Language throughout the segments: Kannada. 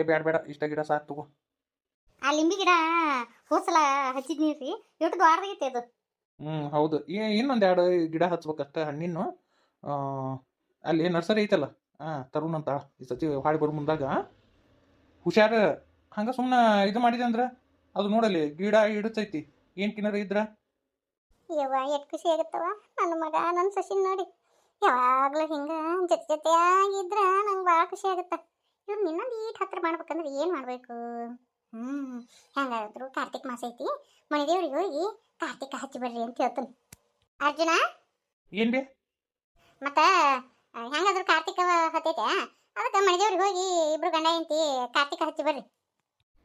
ಏ ಬೇಡ ಬೇಡ ಇಷ್ಟ ಗಿಡ ಸಾಕು ತಗೋ. ಆ ಲಿಂಬಿ ಗಿಡ ಹೋಸಲ ಹಚ್ಚಿದ್ನಿ ರೀ ಎಷ್ಟು ದ್ವಾರದಾಗೈತೆ ಅದು. ಹ್ಮ್ ಹೌದು. ಈ ಇನ್ನೊಂದು ಎರಡು ಗಿಡ ಹಚ್ಬೇಕಷ್ಟೇ ಹಣ್ಣಿನ್ನು. ಆ, ಅಲ್ಲಿ ನರ್ಸರಿ ಐತಲ್ಲ ಹಾಂ ತರುಣ್ ಅಂತ ಈ ಸತಿ ಹಾಡಿ ಬರೋ ಮುಂದಾಗ. ಹುಷಾರ ಹಂಗೆ ಸುಮ್ಮನೆ ಇದು ಮಾಡಿದೆ ಅಂದ್ರೆ ಅದು ನೋಡಲಿ ಗಿಡ ಇಡುತ್ತೈತಿ ಏನ್ ಕಿನ್ನರ ಇದ್ರ? ಯವ್ವ ಎಷ್ಟು ಖುಷಿ ಆಗತ್ತವ ನನ್ನ ಮಗ ನನ್ನ ಸಸಿನ್ ನೋಡಿ. ಯಾವಾಗಲೂ ಹಿಂಗ ಜೊತೆ ಜೊತೆಯಾಗಿದ್ರ ನಂಗೆ ಭಾಳ ಖುಷಿ ಆಗತ್ತ. ಇವ್ರು ಇನ್ನೊಂದು ಈಟ್ ಹತ್ರ ಮಾಡ್ಬೇಕಂದ್ರೆ ಏನು ಮಾಡಬೇಕು? ಹ್ಮ್ ಹೆಂಗಾದ್ರು ಕಾರ್ತಿಕ್ ಮಾಸ ಐತಿ. ಮಣಿದೇವ್ರಿಗೆ ಹೋಗಿ ಕಾರ್ತಿಕ ಹಚ್ಚಿ ಬರ್ರಿ ಅಂತ ಹೇಳ್ತಾನೆ. ಅರ್ಜುನ? ಏನು ಬೇ ಮತ್ತ ಹೆಂಗಾದ್ರು ಕಾರ್ತಿಕ ಹತ್ತೈತೆ? ಅದಕ್ಕೆ ಮಣಿದೇವ್ರಿಗೆ ಹೋಗಿ ಇಬ್ರು ಗಂಡ ಹೆಂಡತಿ ಕಾರ್ತಿಕ ಹಚ್ಚಿ ಬರ್ರಿ.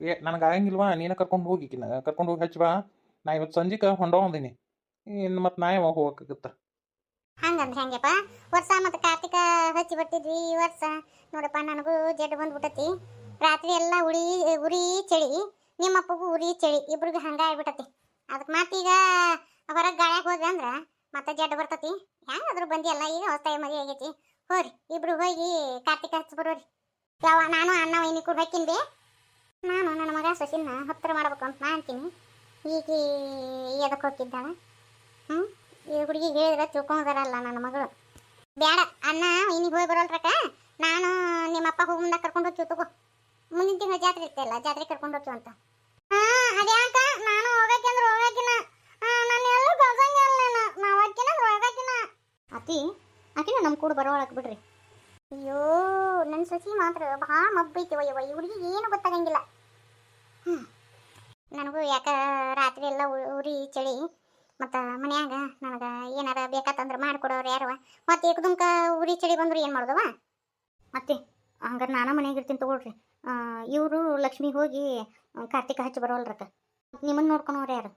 ಏ ನನಗೆ ಆಗಂಗಿಲ್ವಾ? ನೀನ ಕರ್ಕೊಂಡು ಹೋಗಿ ಕರ್ಕೊಂಡು ಹೋಗಿ ಹಚ್ಚಿ ಬಾ. ನಾ ಇವತ್ತು ಸಂಜೆಗೆ ಹೊಂಡೋ ಅಂದಿನಿ. ಇನ್ನು ಮತ್ತೆ ನಾ ಯಾವಾಗ ಹೋಗಕ್ಕಾಗತ್ತ ಹಂಗಂದ್ರೆ ಹೆಂಗಪ್ಪ? ವರ್ಷ ಮತ್ತು ಕಾರ್ತಿಕ ಹಚ್ಚಿ ಬಿಟ್ಟಿದ್ವಿ ಈ ವರ್ಷ. ನೋಡಪ್ಪ, ನನಗೂ ಜಡ್ ಬಂದ್ಬಿಟ್ಟತಿ ರಾತ್ರಿ ಎಲ್ಲ ಉಳಿ ಉರಿ ಚಳಿ ನಿಮ್ಮ ಅಪ್ಪಗೂ ಉರಿ ಚಳಿ, ಇಬ್ರಿಗೂ ಹಂಗ ಆಗ್ಬಿಟ್ಟತಿ ಅದಕ್ಕೆ ಮತ್ತೀಗ ಹೊರಗೆ ಗಾಳ್ಯಾಗ ಹೋದ್ವಿ ಅಂದ್ರೆ ಮತ್ತೆ ಜಡ್ ಬರ್ತತಿ. ಹೆಂಗಾದ್ರೂ ಬಂದಿಯಲ್ಲ ಈಗ ಹೊಸ್ತಾಗಿ ಮದುವೆ ಆಗೈತಿ. ಹೋರಿ, ಇಬ್ರು ಹೋಗಿ ಕಾರ್ತಿಕ ಹಚ್ಚಿ ಬರೋರಿ. ಯಾವ ನಾನು ಅಣ್ಣ ವೈನಿ ಕೂಡ ಬೇ ನಾನು ನನ್ನ ಮಗ ಸಸಿನ ಹತ್ತಿರ ಮಾಡ್ಬೇಕು ಅಂತ ನಾ ಅಂತೀನಿ. ಈಗ ಎದಕ್ಕೆ ಹೋಗಿದ್ದಾಳೆ ಹ್ಞೂ ಈ ಹುಡುಗಿ ಹೇಳಿದ್ರೆ ತಿಳ್ಕೊಂಡಾರಲ್ಲ ನನ್ನ ಮಗಳು. ಬೇಡ ಅಣ್ಣ ಇನ್ನಿಗೆ ಹೋಗಿ ಬರೋಲ್ರಕ್ಕ ನಾನು ನಿಮ್ಮ ಅಪ್ಪ ಹೋಗಿ ಮುಂದೆ ಕರ್ಕೊಂಡು ಹೋಗ್ತೀವಿ ತಗೋ. ಮುಂದಿನ ತಿಂಗಳು ಜಾತ್ರೆ ಇರ್ತಲ್ಲ ಜಾತ್ರೆ ಕರ್ಕೊಂಡು ಹೋಗ್ತೀವಿ ಅಂತ. ಹಾ ಅದ್ಯಾಕ ನಾನು ಹೋಗಕ್ಕೆಂದ್ರೆ ಹೋಗಕ್ಕಿನ ನಾನು ಎಲ್ಲೂ ಕಳ್ಸಂಗಿಲ್ಲ ನಾವು ಹೋಗ್ಕಿನಂದ್ರೆ ಹೋಗಕ್ಕಿನ ಅತಿ, ಆಕಿನ ನಮ್ಮ ಕೂಡ ಬರೋಳಕ್ ಬಿಡ್ರಿ. ಅಯ್ಯೋ ನನ್ನ ಸಸಿ ಮಾತ್ರ ಭಾಳ ಮಬ್ಬೈತಿ ಅಯ್ಯವ ಈ ಹುಡುಗಿ ಏನು ಗೊತ್ತಾಗಂಗಿಲ್ಲ. ಹ್ಞೂ ನನಗೂ ಯಾಕ ರಾತ್ರಿ ಎಲ್ಲ ಉರಿ ಚಳಿ. ಮತ್ತು ಮನ್ಯಾಗ ನನಗೆ ಏನಾರ ಬೇಕಾತಂದ್ರೆ ಮಾಡಿಕೊಡೋರು ಯಾರವ. ಮತ್ತೆ ಏಕದುಮ್ಕ ಉರಿ ಚಳಿ ಬಂದ್ರೆ ಏನು ಮಾಡೋದವ? ಮತ್ತೆ ಹಂಗಾರೆ ನಾನು ಮನೆಯಾಗ ಇರ್ತೀನಿ ತಗೊಳ್ರಿ. ಇವರು ಲಕ್ಷ್ಮಿ ಹೋಗಿ ಕಾರ್ತಿಕ ಹಚ್ಚಿ ಬರೋಲ್ರಕ್ಕ ನಿಮ್ಮನ್ನು ನೋಡ್ಕೊಳೋರು ಯಾರು?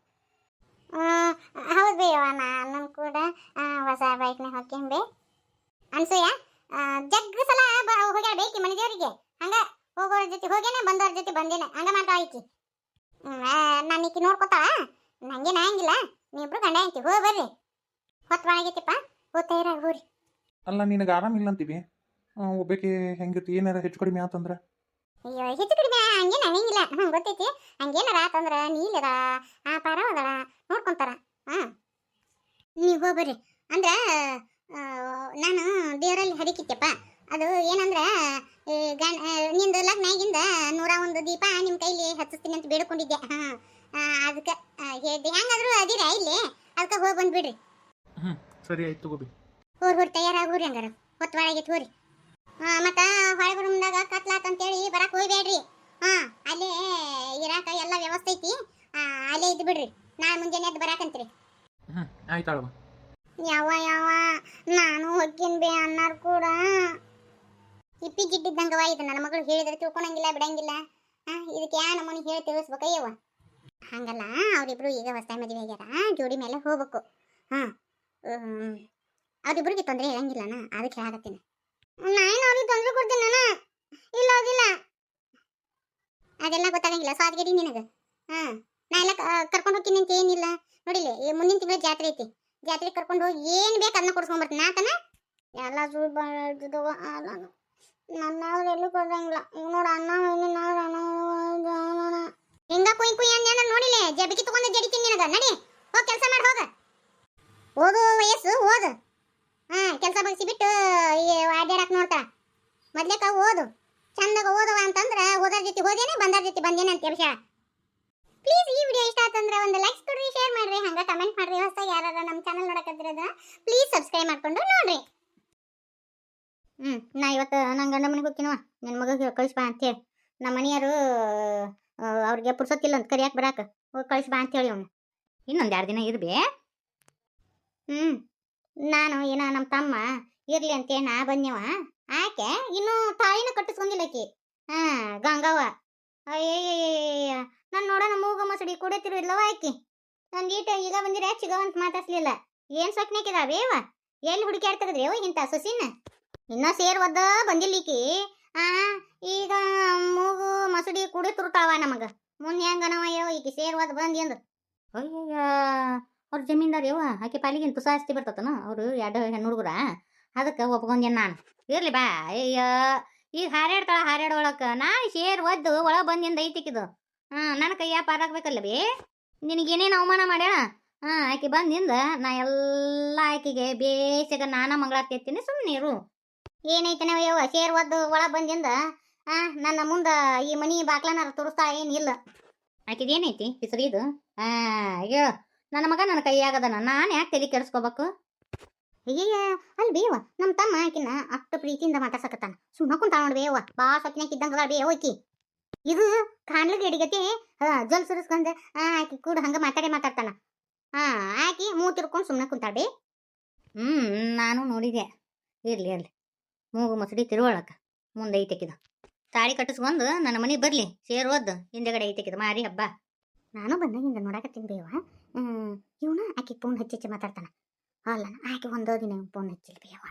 ಹೌದು ಬೇಯವ್ವ ನಾನು ಕೂಡ ಹೊಸ ಬೈಕ್ನಾಗ ಹೋಗ್ಕೊಂಬೆ ಅನ್ಸೂಯ ಜಗ್ ಸಲ ಬ ಹೋಗ್ಯಾಳ ಬೇಕಿ ಮನೆ ದೇವರಿಗೆ ಹಂಗ ಹೋಗೋರ ಜೊತೆ ಹೋಗೇನೆ ಬಂದವ್ರ ಜೊತೆ ಬಂದೇನೆ? ಹಂಗ ಮಾಡ್ತಾಳ ಈಕಿ. ನಾನು ಈಕಿ ನೋಡ್ಕೊತಾಳ? ನನಗೇನು ಆಗಂಗಿಲ್ಲ ನೀವಿಬ್ರು ಗಂಡ ಹೆಂಡತಿ ಹೋಗಿ ಬರ್ರಿ. ಹೊತ್ತು ಒಣಗೈತಿಪ್ಪ ಹೋಗ್ತಾ ಹೋರಿ ಅಲ್ಲ ನಿನಗೆ ಆರಾಮಿಲ್ಲ ಅಂತೀವಿ. ಒಬ್ಬಕ್ಕೆ ಹೆಂಗಿರ್ತಿ ಏನಾರ ಹೆಚ್ಚು ಕಡಿಮೆ ಆತಂದ್ರೆ? ಅಯ್ಯೋ ಹೆಚ್ಚು ಕಡಿಮೆ ಹಂಗೇನು ಹಂಗಿಲ್ಲ. ಹ್ಞೂ ಗೊತ್ತೈತಿ. ಹಂಗೇನಾರ ಆತಂದ್ರ ನೀಲದ ಆ ಪಾರವದಳ ನೋಡ್ಕೊಂತಾರ. ಹಾಂ. ನೀವು ಹೋಗ್ಬರ್ರಿ ಅಂದ್ರೆ ನಾನು ದೇವರಲ್ಲಿ ಹರಿಕಿತ್ತಪ್ಪ. ಅದು ಏನಂದ್ರೆ ಗಂಡ ನಿಂದು ಲಗ್ನ ಆಗಿಂದ ನೂರ ಒಂದು ದೀಪ ನಿಮ್ಮ ಕೈಲಿ ಹಚ್ಚಿಸ್ತೀನಿ ಅಂತ ಬೇಡ್ಕೊಂಡಿದ್ದೆ ಹಾಂ ಅದಕ್ಕೆ ಹೆಂಗಾದ್ರೂ ಅದಿರ ಇಲ್ಲಿ? ಅದಕ್ಕೆ ಹೋಗಿ ಬಂದ್ಬಿಡ್ರಿ. ಹ್ಞೂ ಸರಿ ಆಯ್ತು ತಗೋಬಿ. ಹೋರ್ ಹೋರ್ ತಯಾರಾಗೋರಿ ಹಂಗಾರ. ಹೊತ್ತು ಒಳಗೆ ಹೋರಿ ಮತ್ತ ರೂಮ್ದಾಗ ಬರುಮ್ದಾಗ ಕತ್ಲಾತ್ ಅಂತೇಳಿ ಬರಕ್ ಹೋಗ್ಬೇಡ್ರಿ ಹಾ ಅಲ್ಲೇ ಇರಾಕ ಎಲ್ಲ ವ್ಯವಸ್ಥೆ ಐತಿ. ಅಲ್ಲೇ ಇದ್ದು ಬಿಡ್ರಿ ನಾಳೆ ಮುಂಜಾನೆ ಎದ್ದು ಬರಾಕಂತ್ರಿ ಹ್ಞೂ ಆಯ್ತಾಳವ ಯಾವ ಯಾವ ನಾನು ಹೋಗ್ತೀನಿ ಬೇ ಅನ್ನಾರು ಕೂಡ. ಇಪ್ಪಿ ಜಿಡ್ಡಿದ್ದಂಗವ ಇದು ನನ್ನ ಮಗಳು ಹೇಳಿದ್ರೆ ತಿಳ್ಕೊಳಂಗಿಲ್ಲ, ಬಿಡಂಗಿಲ್ಲ. ಇದಕ್ಕೆ ಯಾ ನಮ್ಮನೆ ಹೇಳಿ ತಿಳಿಸ್ಬೇಕಯ್ಯವ ಹಂಗಲ್ಲ, ಅವರಿಬ್ರು ಈಗ ಹೊಸ ಮದುವೆ ಆಗ್ಯಾರ, ಜೋಡಿ ಮೇಲೆ ಹೋಗ್ಬೇಕು. ಹಾ ಅವರಿಬ್ರಿಗೆ ತೊಂದರೆ ಇರಂಗಿಲ್ಲನ, ಅದಕ್ಕೆ ಹೇಳಕತ್ತೀನಿ. ನಾನು ಅವ್ರಿಗೆ ತೊಂದರೆ ಕೊಡ್ತೀನಿ ಇಲ್ಲ, ಹೋಗಿಲ್ಲ. ಅದೆಲ್ಲ ಗೊತ್ತಾಗಂಗಿಲ್ಲ ಸ್ವಾದ್ಗಿರಿ ನಿನಗೆ. ಹಾ, ನಾ ಎಲ್ಲ ಕರ್ಕೊಂಡು ಹೋಗ್ತೀನಿ ಅಂತ ಏನಿಲ್ಲ. ನೋಡಿಲ್ಲ ಮುಂದಿನ ತಿಂಗಳ ಜಾತ್ರೆ ಐತಿ. ಜಾತ್ರೆ ಕರ್ಕೊಂಡು ಹೋಗಿ ಏನು ಬೇಕು ಅದನ್ನ ಕೊಡ್ಸ್ಕೊಂಡ್ ಬರ್ತೀನಿ. ನಾತನ ಎಲ್ಲ ಸುಳ್ಳು ನನ್ನ ಎಲ್ಲೂ ಕೊಡಂಗಿಲ್ಲ ಈಗ ನೋಡು ಅನ್ನ ಹಿಂಗ ಕುಯ್ ಕುಯ್ ಅಂದ ನೋಡಿಲ್ಲ ಜಬಿಕಿ ತಗೊಂಡು ಜಡಿತೀನಿ ನಿನಗ. ನಡಿ, ಹೋಗಿ ಕೆಲಸ ಮಾಡಿ, ಹೋಗ. ಓದು ವಯಸ್ಸು ಓದು ಹಾ, ಕೆಲಸ ಬಗ್ಸಿ ಬಿಟ್ಟು ಅಡ್ಡಾಡಕ್ ನೋಡ್ತಾ ಮೊದ್ಲೇಕ ಓದು ಚಂದಾಗ ಓದವ ಅಂತಂದ್ರೆ ಓದೋರ್ ಜೊತೆ ಓದೇನೆ ಬಂದೋರ್ ಜೊತೆ ಬಂದೇನೆ ಅಂತ ವಿಷಯ ಪ್ಲೀಸ್ ಈ ವಿಡಿಯೋ ಇಷ್ಟ ಆತಂದ್ರೆ ಒಂದು ಲೈಕ್ಸ್ ಕೊಡ್ರಿ ಶೇರ್ ಮಾಡ್ರಿ, ಹಂಗ ಕಮೆಂಟ್ ಮಾಡ್ರಿ. ಹೊಸ ಯಾರು ನಮ್ಮ ಚಾನಲ್ ನೋಡಕತ್ತಿರೋದ ಪ್ಲೀಸ್ ಸಬ್ಸ್ಕ್ರೈಬ್ ಮಾಡ್ಕೊಂಡು ನೋಡ್ರಿ. ಹ್ಮ್, ನಾ ಇವತ್ತು ನನ್ನ ಗಂಡ ಮನೆಗೆ ಹೋಗ್ತೀನವ ನನ್ನ ಮಗ ಕಳಿಸ್ಬಾ ಅಂತೇಳಿ. ನಮ್ಮ ಮನೆಯವರು ಅವ್ರಿಗೆ ಪುರ್ಸೊತ್ತಿಲ್ಲ ಅಂತ ಕರಿಯಾಕ ಬರಾಕ. ಹೋಗಿ ಅಂತ ಹೇಳಿ ಅವನು. ಇನ್ನೊಂದು ಎರಡು ದಿನ ಇರ್ಬೇ? ಹ್ಮ್, ನಾನು ಏನ ನಮ್ಮ ತಮ್ಮ ಇರ್ಲಿ ಅಂತೇಳಿ ನಾ ಬಂದ್ಯವ ಆಕೆ ಇನ್ನೂ ತಾಳಿನ ಕಟ್ಟಿಸ್ಕೊಂಡಿಲ್ಲ ಆಕಿ. ಹಾ, ಗಂಗವ್ವ. ಅಯ್ಯ ನಾನು ನೋಡೋಣ ಮೂಗ ಮಸಡಿ ಕುಡಿತಿರು ಇಲ್ಲವ ಆಕಿ. ನಂದೀಟ ಈಗ ಬಂದಿರ, ಚಿಗವಂತ ಮಾತಾಡ್ಸ್ಲಿಲ್ಲ. ಏನ್ ಸೊಕ್ನೇಕಿದಾವೇವ ಎಲ್ಲಿ ಹುಡುಕ್ಯಾಡ್ತಗದ್ರಿ ಅವ ಇಂಥ ಸೊಸಿನ? ಇನ್ನ ಸೇರ್ ಒದ್ದ ಬಂದಿಲ್ಲ ಈಕಿ ಆ, ಈಗ ಮೂಗು ಮಸಡಿ ಕುಡಿತಿರ್ತಾವ ನಮಗ. ಮುಂದೆ ಹೆಂಗನವ ಯೋ ಈಕಿ ಸೇರ್ ಒದ್ ಬಂದಿ ಅಯ್ಯಯ್ಯ, ಅವ್ರ ಜಮೀನ್ದಾರ ಆಕೆ ಪಾಲಿಗಿನ ತುಸ ಆಸ್ತಿ ಬರ್ತತನ. ಅವರು ಎರಡು ಹೆಣ್ಣು ಹುಡುಗರ. ಅದಕ್ಕೆ ಒಪ್ಕೊಂಡೇನ್ ನಾನು. ಇರ್ಲಿ ಬಾ ಅಯ್ಯ ಈಗ ಹಾರಾಡ್ತಾಳ ಹಾರಾಡೋಳಕ್ಕೆ ನಾ ಸೇರ್ ಒದ್ದು ಒಳಗೆ ಬಂದಿಂದ ಐತಿಕಿದು. ಹಾ ನನ್ನ ಕೈಯ ಪಾರಾಗ್ಬೇಕಲ್ಲ ಬೇ. ನಿನಗೇನೇನು ಅವಮಾನ ಮಾಡ್ಯಾಳ? ಹಾ ಆಕೆ ಬಂದಿಂದ ನಾ ಎಲ್ಲ ಆಕೆಗೆ ಬೇಸಿಗೆ ನಾನ ಮಂಗಳಾರ್ತಿ ಎತ್ತೀನಿ ಸುಮ್ಮನೆ ಇರು. ಏನೈತನ ಯವ್ವ? ಸೇರ್ ಒದ್ದು ಒಳ ಬಂದಿಂದ, ಆ, ನನ್ನ ಮುಂದ ಈ ಮನಿ ಬಾಕ್ಲನಾರ ತೋರಿಸ್ತಾ ಏನಿಲ್ಲ ಆಕಿದೇನೈತಿ ಹೆಸರಿದು ಆ, ಅಯ್ಯೋ, ನನ್ನ ಮಗ ನನ್ನ ಕೈಯಾಗದನ ನಾನು ಯಾಕೆ ತಲೆ ಕೆಡಿಸ್ಕೋಬೇಕು? ಅಯ್ಯಯ್ಯ ಅಲ್ಲಿ ಬೇವ ನಮ್ಮ ತಮ್ಮ ಆಕಿನ ಅಷ್ಟು ಪ್ರೀತಿಯಿಂದ ಮಾತಾಡ್ಸಕತ್ತಾನ. ಸುಮ್ಮ ಕುಂತಾಳ ನೋಡಿ ಬೇವ ಬಾ ಸೊಕ್ಕಿನಾಕ ಇದ್ದಂಗ ಬೇವ ಆಕಿ. ಇದು ಕಾಣ್ಲಿಗೆ ಎಡಿಗತಿ ಜಲ್ ಸುರಿಸ್ಕೊಂಡ ಆಕಿ ಕೂಡ ಹಂಗ ಮಾತಾಡಿ ಮಾತಾಡ್ತಾನ. ಹಾ ಆಕಿ ಮೂತಿರ್ಕೊಂಡು ಸುಮ್ಮನೆ ಕುಂತಾಳ ಬೇ. ನಾನು ನೋಡಿದೆ. ಇರ್ಲಿ ಇರ್ಲಿ. ಮೂಗು ಮಸಡಿ ತಿರುವಳಕ ಮುಂದೆ ಐತೆಕಿದ ತಾಳಿ ಕಟ್ಟಿಸ್ಕೊಂಡು ನನ್ನ ಮನೆಗೆ ಬರ್ಲಿ, ಸೇರ್ ಓದ್ ಹಿಂದೆಗಡೆ ಐತೆಕಿದ ಮಾರಿ ಹಬ್ಬ. ನಾನು ಬಂದಾಗಿಂದ ನೋಡಕತ್ತೀನಿ ಬೇವ ಇವನ ಆಕಿ ಫೋನ್ ಹಚ್ಚಿ ಮಾತಾಡ್ತಾನ. ಅಲ್ಲ, ಆಕೆ ಒಂದೋ ದಿನ ಫೋನ್ ಹಚ್ಚಿಲ್ಲ ಬೇವ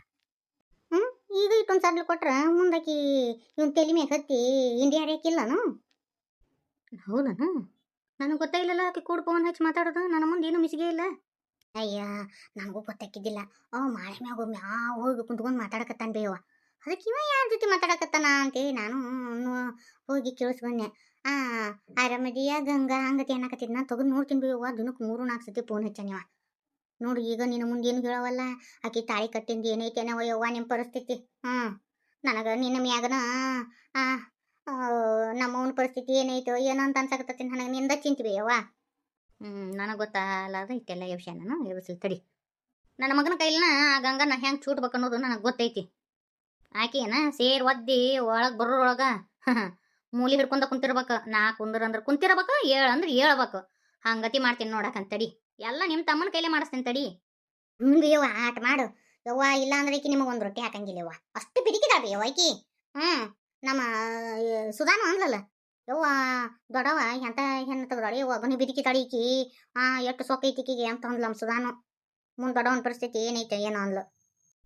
ಹ್ಮ್, ಈಗ ಇಟ್ಟೊಂದು ಸಡ್ಲು ಕೊಟ್ರ ಮುಂದಾಕಿ ಇವನ್ ತೆಲಿ ಮ್ಯಾಗ ಹತ್ತಿ ಇಂಡಿಯಾ ರೇಕಿಲ್ಲನು ಹೌದನು? ನನಗೆ ಗೊತ್ತಾಗಿಲ್ಲಲ್ಲ ಆಕೆ ಕೂಡ ಫೋನ್ ಹಚ್ಚಿ ಮಾತಾಡೋದು. ನನ್ನ ಮುಂದೆ ಏನು ಮಿಸಿಗೆ ಇಲ್ಲ. ಅಯ್ಯ ನನಗೂ ಗೊತ್ತಾಕಿದ್ದಿಲ್ಲ ಅವ ಮಾಳೆ ಮ್ಯಾಗ ಮ್ಯಾವ ಹೋಗಿ ಕುಂತ್ಕೊಂಡು ಮಾತಾಡಕತ್ತಾನ ಬೇವ ಅದಕ್ಕೆ ಇವ ಯಾರ ಜೊತೆ ಮಾತಾಡಕತ್ತಾನ ಅಂತೇಳಿ ನಾನು ಹೋಗಿ ಕೇಳಿಸ್ಕೊಂಡೆ. ಆ ಆರಾಮದಿಯ ಗಂಗಾ ಹಂಗತಿ ಅನ್ನಕತ್ತಿದ್ ನಾನು ತೆಗೆದು ನೋಡ್ತೀನಿ ಬೇವ ದಿನಕ್ಕೆ ಮೂರು ನಾಲ್ಕು ಸತಿ ಫೋನ್ ಹಚ್ಚಾನಿವ ನೋಡು ಈಗ ನಿನ್ನ ಮುಂದೆ ಏನು ಹೇಳವಲ್ಲ? ಆಕಿ ತಾಳಿ ಕಟ್ಟಿಂದ ಏನೈತೆ ನಾವು ಯವ್ವ ನಿಮ್ಮ ಪರಿಸ್ಥಿತಿ. ಹ್ಞೂ ನನಗೆ ನಿನ್ನ ಮ್ಯಾಗನ ಆ ಆ, ನಮ್ಮವನ ಪರಿಸ್ಥಿತಿ ಏನೈತೋ ಏನೋ ಅಂತ ಅನ್ಸಕತ್ತೀನಿ ನನಗೆ ನಿಂದ ಚಿಂತಿ ಯವ್ವ ಹ್ಮ್ ನನಗೆ ಗೊತ್ತಾಗಲಾರ್ದ ಇಷ್ಟೆಲ್ಲ ಯೋಚನೆ ನಾನು. ಎಬ್ಬಿಸ್ಲಿ ತಡಿ. ನನ್ನ ಮಗನ ಕೈಲಿನ ಆ ಗಂಗನ ಹೆಂಗೆ ಚೂಟ್ಬೇಕು ಅನ್ನೋದು ನನಗೆ ಗೊತ್ತೈತಿ. ಆಕೆನ ಸೇರ್ ಒದ್ದಿ ಒಳಗೆ ಬರೋರೊಳಗ ಮೂಲಿ ಹಿಡ್ಕೊಂಡ ಕುಂತಿರ್ಬೇಕು. ನಾ ಕುಂದ್ರ ಅಂದ್ರೆ ಕುಂತಿರ್ಬೇಕು, ಏಳು ಅಂದ್ರೆ ಹೇಳ್ಬೇಕು ಹಂಗತಿ ಮಾಡ್ತೀನಿ ನೋಡಕಂತ, ತಡಿ. ಎಲ್ಲ ನಿಮ್ಮ ತಮ್ಮನ ಕೈಲೇ ಮಾಡಿಸ್ತೀನಿ, ತಡಿ. ಮುಂದೆ ಯವ್ವ ಆಟ ಮಾಡು. ಯವ್ವ ಇಲ್ಲ ಅಂದ್ರೆ ಈಕಿ ನಿಮಗೆ ಒಂದು ರೊಟ್ಟಿ ಹಾಕಂಗಿಲ್ಲ, ಯವ್ವ. ಅಷ್ಟು ಬಿರಿಕಿದಾಳ ಯವ್ವ ಈಕಿ. ಹ್ಮ್, ನಮ್ಮ ಸುಧಾನು ಅಂದ್ಲಲ್ಲ ಯವ್ವ ದೊಡವ ಎಂತ ಹೆಣ್ಣು ತೆಗ್ದಾಳ ಯವ್ವ ಬಿದಿಕಿ ತಡೀಕಿ ಆ ಎಷ್ಟು ಸೊಕ್ಕೈತಿಕಿಗೆ ಅಂತ ಅಂದ್ಲ ನಮ್ಮ ಸುಧಾನು ಮುಂದೆ ದೊಡವನ ಪರಿಸ್ಥಿತಿ ಏನೈತೆ ಏನೋ ಅಂದ್ಲು.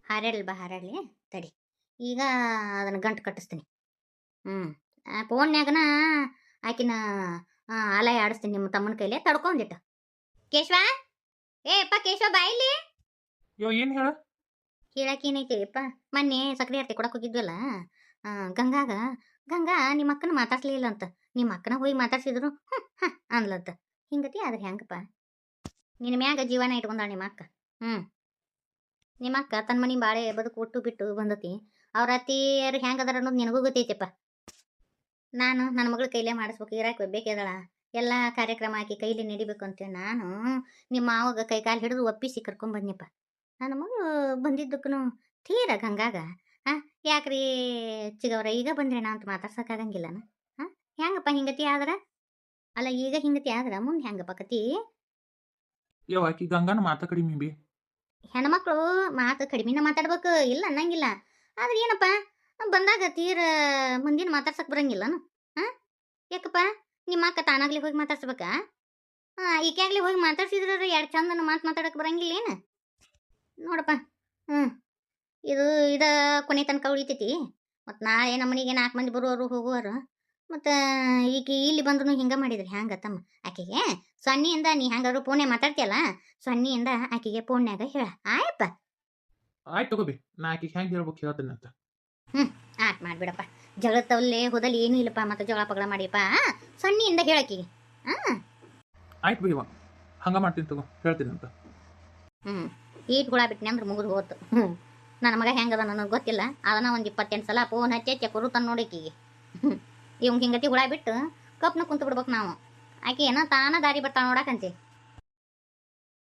ಹಾರಾಡ್ಲಿ ಬಾ ಹಾರಾಡ್ಲಿ ತಡಿ. ಈಗ ಅದನ್ನ ಗಂಟು ಕಟ್ಟಿಸ್ತೀನಿ. ಹ್ಞೂ ಫೋನ್ಯಾಗನ ಆಕಿನ ಆಲಯ ಆಡಿಸ್ತೀನಿ ನಿಮ್ಮ ತಮ್ಮನ ಕೈಲಿ ತಡ್ಕೊಂಡಿಟ್ಟು ಕೇಶವ? ಏ ಅಪ್ಪ ಕೇಶವ ಬಾಯಿಲಿ ಯೋ ಏನು ಹೇಳ? ಹೇಳಕ್ಕೆ ಏನೈತಿ ಅಪ್ಪ ಮೊನ್ನೆ ಸಕ್ರೆ ಆರತಿ ಕೊಡಕ್ಕೆ ಹೋಗಿದ್ವಲ್ಲ ಗಂಗಾಗ ಗಂಗಾ, ನಿಮ್ಮ ಅಕ್ಕನ ಮಾತಾಡ್ಲಿಲ್ಲ ಅಂತ ನಿಮ್ಮ ಅಕ್ಕನ ಹೋಗಿ ಮಾತಾಡ್ಸಿದ್ರು ಹ ಹಿಂಗತಿ ಆದ್ರೆ ಹೆಂಗಪ್ಪ? ನಿನ್ನ ಮ್ಯಾಗ ಜೀವನ ಇಟ್ಕೊಂಡಾಳ ನಿಮ್ಮ ಅಕ್ಕ. ಹ್ಞೂ ನಿಮ್ಮ ಅಕ್ಕ ತನ್ನ ಮನೆ ಬಾಳೆ ಬದುಕು ಒಟ್ಟು ಬಿಟ್ಟು ಬಂದತಿ. ಅವ್ರ ಅತ್ತಿಯರು ಹೆಂಗದಾರ ಅನ್ನೋದು ನಿನಗೂ ಗೊತ್ತೈತಪ್ಪ. ನಾನು ನನ್ನ ಮಗಳ ಕೈಲೇ ಮಾಡಿಸ್ಬೇಕು, ಇರಾಕ್ ಬೇಕೇದಳ ಎಲ್ಲ ಕಾರ್ಯಕ್ರಮ ಹಾಕಿ ಕೈಲಿ ನಡಿಬೇಕು ಅಂತೇಳಿ ನಾನು ನಿಮ್ಮ ಮಾವಾಗ ಕೈ ಕಾಲು ಹಿಡಿದು ಒಪ್ಪಿಸಿ ಕರ್ಕೊಂಡ್ ಬಂದ್ನಪ್ಪ ನನ್ನ ಮಗಳು ಬಂದಿದ್ದಕ್ಕೂ ತೀರ ಗಂಗಾಗ. ಯಾಕ್ರಿ ಚಿಗವ್ರ? ಈಗ ಬಂದ್ರೇನ ಅಂತ ಮಾತಾಡ್ಸಕ್ಕಾಗಂಗಿಲ್ಲನ? ಹಾಂ? ಹೆಂಗಪ್ಪ ಹಿಂಗತಿ ಆದ್ರ? ಅಲ್ಲ ಈಗ ಹಿಂಗತಿ ಆದ್ರ ಮುಂದೆ ಹೆಂಗಪ್ಪ ಕತಿ? ಯೋ ಆಕಿ ಗಂಗಾನ ಮಾತ ಕಡಿಮೆ ಬಿ. ಹೆಣ್ಮಕ್ಳು ಮಾತು ಕಡಿಮೆನ ಮಾತಾಡ್ಬೇಕು. ಇಲ್ಲ ಅನ್ನಂಗಿಲ್ಲ. ಆದ್ರೆ ಏನಪ್ಪ? ಬಂದಾಗ ತೀರ ಮುಂದಿನ ಮಾತಾಡ್ಸಕ್ ಬರಂಗಿಲ್ಲನು? ಹಾಂ? ಯಾಕಪ್ಪ? ನಿಮ್ಮ ಅಕ್ಕ ತಾನಾಗ್ಲಿ ಹೋಗಿ ಮಾತಾಡ್ಸ್ಬೇಕಾ? ಈಕೆ ಆಗ್ಲಿ ಹೋಗಿ ಮಾತಾಡ್ಸಿದ್ರ ಎರಡು ಚಂದನ ಮಾತು ಮಾತಾಡಕ್ ಬರಂಗಿಲ್ಲ ಏನು ನೋಡಪ್ಪ. ಹ್ಞೂ ಇದು ಇದ ಕೊನೆ ತನಕ ಉಳಿತೈತಿ. ಮತ್ತು ನಾಳೆ ನಮ್ಮನಿಗೆ ಮನೆಗೆ ನಾಲ್ಕು ಮಂದಿ ಬರುವವರು ಹೋಗುವರು ಮತ್ತು ಈಗ ಇಲ್ಲಿ ಬಂದ್ರು ಹಿಂಗೆ ಮಾಡಿದ್ರಿ ಹ್ಯಾಂಗ ತಮ್ಮ ಆಕೆಗೆ? ಸೊನ್ನಿಯಿಂದ ನೀ ಹ್ಯಾಂಗಾರು ಫೋನೇ ಮಾತಾಡ್ತೀಯಲ್ಲ? ಸೊನ್ನಿಯಿಂದ ಆಕೆಗೆ ಫೋನ್ಯಾಗ ಹೇಳ. ಆಯಪ್ಪ. ಆಯ್ತು ತಗೋಬಿ. ನಾ ಆಕೆಗೆ ಹೆಂಗೆ ಹೇಳ್ಬೇಕು ಹೇಳ್ತೀನಿ ಅಂತ. ಆಟ್ ಮಾಡ್ಬಿಡಪ್ಪ. ಜಗಳತ್ತವಲ್ಲೇ ಹೋದಲ್ಲಿ ಏನೂ ಇಲ್ಲಪ್ಪ. ಮತ್ತು ಜಗಳ ಪಗಳ ಮಾಡಿಯಪ್ಪ. ಸೊನ್ನಿಯಿಂದ ಹೇಳಕ್ಕಿಗೆ ಆಯ್ತು ಬಿಡಿವ ಹಂಗೆ ಮಾಡ್ತೀನಿ ತಗೋ. ಹೇಳ್ತೀನಿ ಅಂತ. ಹ್ಞೂ ಈಟ್ ಹುಳ ಬಿಟ್ನೆ ಅಂದ್ರೆ ಮುಗಿದು ಹೋತು. ಹ್ಞೂ ನನ್ನ ಮಗ ಹೆಂಗದ ನನಗೆ ಗೊತ್ತಿಲ್ಲ. ಅದನ್ನ ಒಂದು ಇಪ್ಪತ್ತೆಂಟು ಸಲ ಫೋನ್ ಹಚ್ಚಿ ಹಚ್ಚಿ ಕೊರುತಾನ ನೋಡಿಕಿಗೆ ಇವ್ ಹಿಂಗತಿ ಹುಳ ಬಿಟ್ಟು ಕಪ್ನ ಕುಂತು ಬಿಡ್ಬೇಕು ನಾವು. ಆಕೆ ಏನೋ ತಾನ ದಾರಿ ಬರ್ತಾಳ ನೋಡಕಂತಿ.